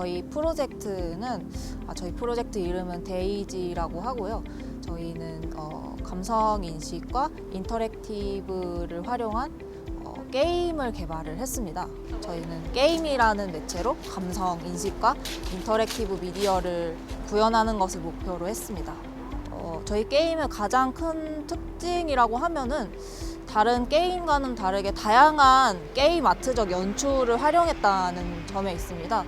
저희 프로젝트는 아, 저희 프로젝트 이름은 데이지라고 하고요. 저희는 어, 감성 인식과 인터랙티브를 활용한 어, 게임을 개발을 했습니다. 저희는 게임이라는 매체로 감성 인식과 인터랙티브 미디어를 구현하는 것을 목표로 했습니다. 어, 저희 게임의 가장 큰 특징이라고 하면은 다른 게임과는 다르게 다양한 게임 아트적 연출을 활용했다는 점에 있습니다.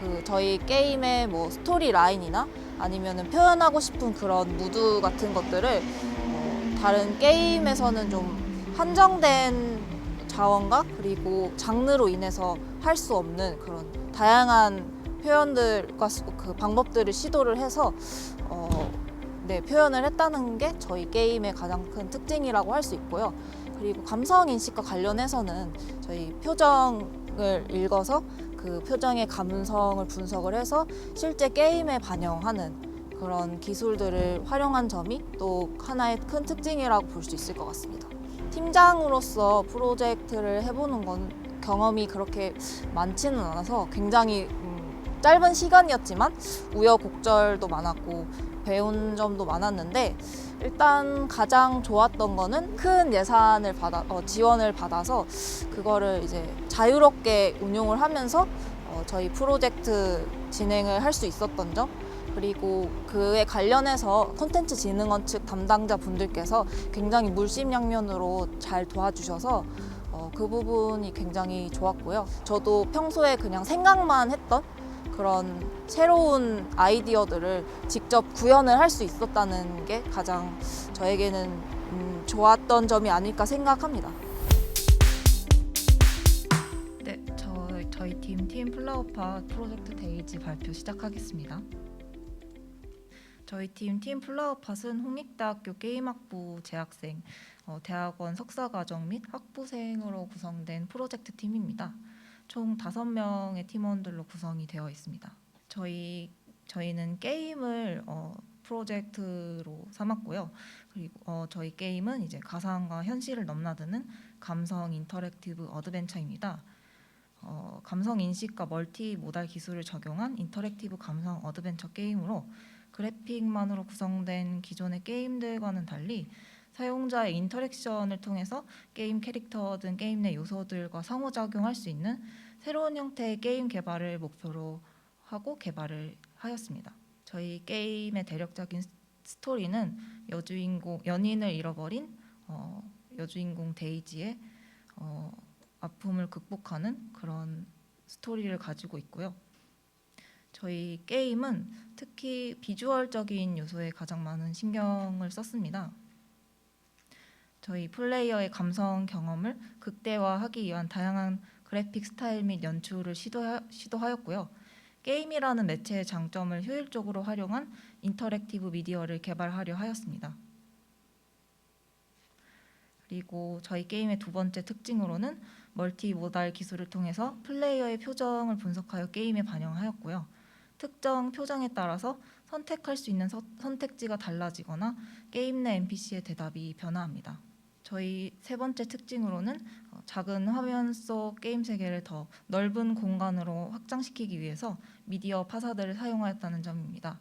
그 저희 게임의 뭐 스토리 라인이나 아니면은 표현하고 싶은 그런 무드 같은 것들을 어, 다른 게임에서는 좀 한정된 자원과 그리고 장르로 인해서 할 수 없는 그런 다양한 표현들과 수- 그 방법들을 시도를 해서 어, 네, 표현을 했다는 게 저희 게임의 가장 큰 특징이라고 할 수 있고요. 그리고 감성 인식과 관련해서는 저희 표정 을 읽어서 그 표정의 감성을 분석을 해서 실제 게임에 반영하는 그런 기술들을 활용한 점이 또 하나의 큰 특징이라고 볼 수 있을 것 같습니다. 팀장으로서 프로젝트를 해보는 건 경험이 그렇게 많지는 않아서 굉장히 음, 짧은 시간이었지만 우여곡절도 많았고 배운 점도 많았는데 일단 가장 좋았던 거는 큰 예산을 받아 어, 지원을 받아서 그거를 이제 자유롭게 운용을 하면서 어, 저희 프로젝트 진행을 할 수 있었던 점 그리고 그에 관련해서 콘텐츠 진흥원 측 담당자 분들께서 굉장히 물심양면으로 잘 도와주셔서 어, 그 부분이 굉장히 좋았고요. 저도 평소에 그냥 생각만 했던 그런 새로운 아이디어들을 직접 구현을 할 수 있었다는 게 가장 저에게는 음, 좋았던 점이 아닐까 생각합니다. 네, 저, 저희 팀 팀 플라워파 프로젝트 데이지 발표 시작하겠습니다. 저희 팀 팀 플라워팟은 홍익대학교 게임학부 재학생, 어, 대학원 석사과정 및 학부생으로 구성된 프로젝트 팀입니다. 총 다섯 명의 팀원들로 구성이 되어 있습니다. 저희 저희는 게임을 어, 프로젝트로 삼았고요. 그리고 어, 저희 게임은 이제 가상과 현실을 넘나드는 감성 인터랙티브 어드벤처입니다. 어, 감성 인식과 멀티 모달 기술을 적용한 인터랙티브 감성 어드벤처 게임으로 그래픽만으로 구성된 기존의 게임들과는 달리 사용자의 인터랙션을 통해서 게임 캐릭터 등 게임 내 요소들과 상호작용할 수 있는 새로운 형태의 게임 개발을 목표로 하고 개발을 하였습니다. 저희 게임의 대략적인 스- 스토리는 여주인공 연인을 잃어버린 어, 여주인공 데이지의 어, 아픔을 극복하는 그런 스토리를 가지고 있고요. 저희 게임은 특히 비주얼적인 요소에 가장 많은 신경을 썼습니다. 저희 플레이어의 감성 경험을 극대화하기 위한 다양한 그래픽 스타일 및 연출을 시도하, 시도하였고요. 게임이라는 매체의 장점을 효율적으로 활용한 인터랙티브 미디어를 개발하려 하였습니다. 그리고 저희 게임의 두 번째 특징으로는 멀티 모달 기술을 통해서 플레이어의 표정을 분석하여 게임에 반영하였고요. 특정 표정에 따라서 선택할 수 있는 서- 선택지가 달라지거나 게임 내 NPC의 대답이 변화합니다. 저희 세 번째 특징으로는 어, 작은 화면 속 게임 세계를 더 넓은 공간으로 확장시키기 위해서 미디어 파사들을 사용하였다는 점입니다.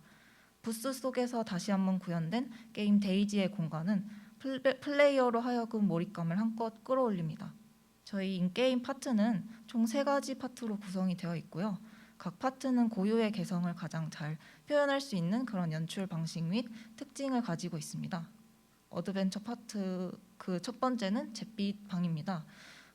부스 속에서 다시 한번 구현된 게임 데이지의 공간은 플레- 플레이어로 하여금 몰입감을 한껏 끌어올립니다. 저희 인게임 파트는 총 세 가지 파트로 구성이 되어 있고요. 각 파트는 고유의 개성을 가장 잘 표현할 수 있는 그런 연출 방식 및 특징을 가지고 있습니다. 어드벤처 파트 그 첫 번째는 잿빛 방입니다.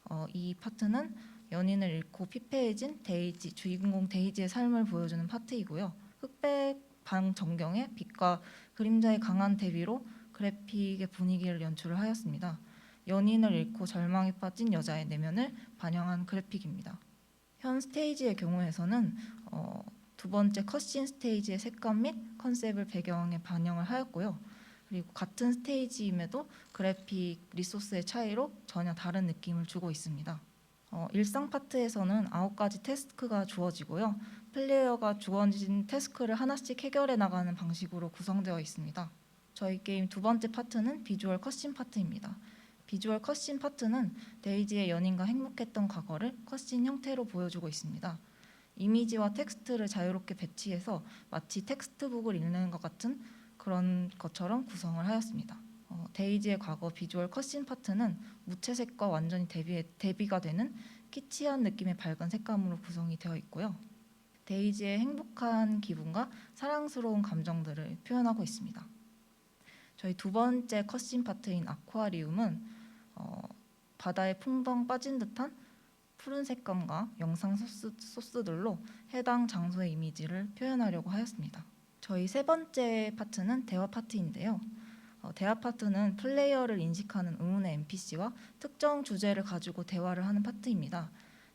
어, 이 파트는 연인을 잃고 피폐해진 데이지 주인공 데이지의 삶을 보여주는 파트이고요. 흑백 방 전경에 빛과 그림자의 강한 대비로 그래픽의 분위기를 연출을 하였습니다. 연인을 잃고 절망에 빠진 여자의 내면을 반영한 그래픽입니다. 현 스테이지의 경우에서는 어, 두 번째 컷신 스테이지의 색감 및 컨셉을 배경에 반영을 하였고요. 그리고 같은 스테이지임에도 그래픽 리소스의 차이로 전혀 다른 느낌을 주고 있습니다. 어, 일상 파트에서는 아홉 가지 태스크가 주어지고요. 플레이어가 주어진 태스크를 하나씩 해결해 나가는 방식으로 구성되어 있습니다. 저희 게임 두 번째 파트는 비주얼 컷신 파트입니다. 비주얼 컷신 파트는 데이지의 연인과 행복했던 과거를 컷신 형태로 보여주고 있습니다. 이미지와 텍스트를 자유롭게 배치해서 마치 텍스트북을 읽는 것 같은 그런 것처럼 구성을 하였습니다. 어, 데이지의 과거 비주얼 컷신 파트는 무채색과 완전히 대비, 대비가 되는 키치한 느낌의 밝은 색감으로 구성이 되어 있고요. 데이지의 행복한 기분과 사랑스러운 감정들을 표현하고 있습니다. 저희 두 번째 컷신 파트인 아쿠아리움은 어, 바다에 풍덩 빠진 듯한 푸른 색감과 영상 소스, 소스들로 해당 장소의 이미지를 표현하려고 하였습니다. 저희 세 번째 파트는 대화 파트인데요. 어, 대화 파트는 플레이어를 인식하는 의문의 NPC와 특정 주제를 가지고 대화를 하는 파트입니다.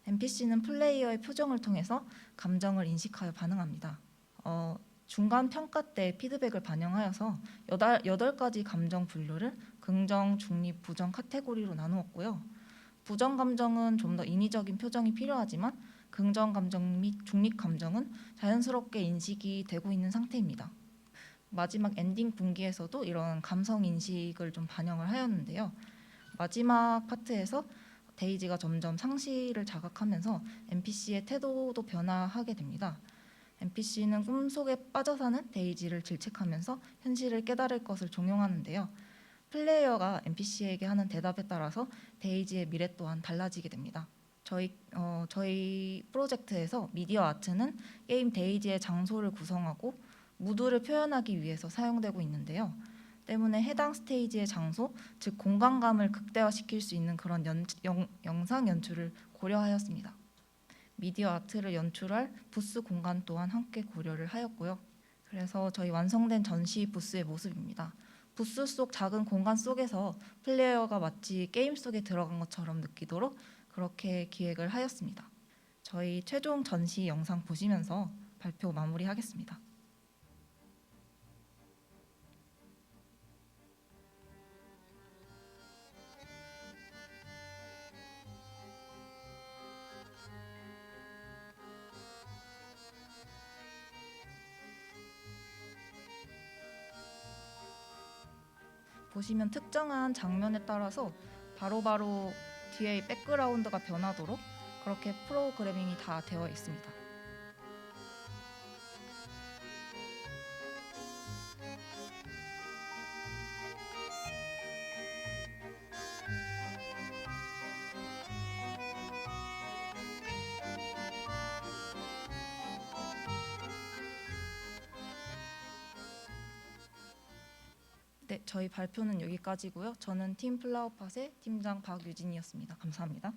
NPC는 플레이어의 표정을 통해서 감정을 인식하여 반응합니다. 어, 중간 평가 때 피드백을 반영하여서 여덟, 여덟 가지 감정 분류를 긍정, 중립, 부정 카테고리로 나누었고요. 부정 감정은 좀 더 인위적인 표정이 필요하지만 긍정 감정 및 중립 감정은 자연스럽게 인식이 되고 있는 상태입니다. 마지막 엔딩 분기에서도 이런 감성 인식을 좀 반영을 하였는데요. 마지막 파트에서 데이지가 점점 상실을 자각하면서 NPC의 태도도 변화하게 됩니다. NPC는 꿈속에 빠져 사는 데이지를 질책하면서 현실을 깨달을 것을 종용하는데요. 플레이어가 NPC에게 하는 대답에 따라서 데이지의 미래 또한 달라지게 됩니다. 저희 어, 저희 프로젝트에서 미디어 아트는 게임 데이지의 장소를 구성하고 무드를 표현하기 위해서 사용되고 있는데요. 때문에 해당 스테이지의 장소, 즉 공간감을 극대화시킬 수 있는 그런 연, 영, 영상 연출을 고려하였습니다. 미디어 아트를 연출할 부스 공간 또한 함께 고려를 하였고요. 그래서 저희 완성된 전시 부스의 모습입니다. 부스 속 작은 공간 속에서 플레이어가 마치 게임 속에 들어간 것처럼 느끼도록 그렇게 기획을 하였습니다. 저희 최종 전시 영상 보시면서 발표 마무리하겠습니다. 보시면 특정한 장면에 따라서 바로바로 뒤에 백그라운드가 변하도록 그렇게 프로그래밍이 다 되어 있습니다. 네, 저희 발표는 여기까지고요. 저는 팀 플라워팟의 팀장 박유진이었습니다. 감사합니다.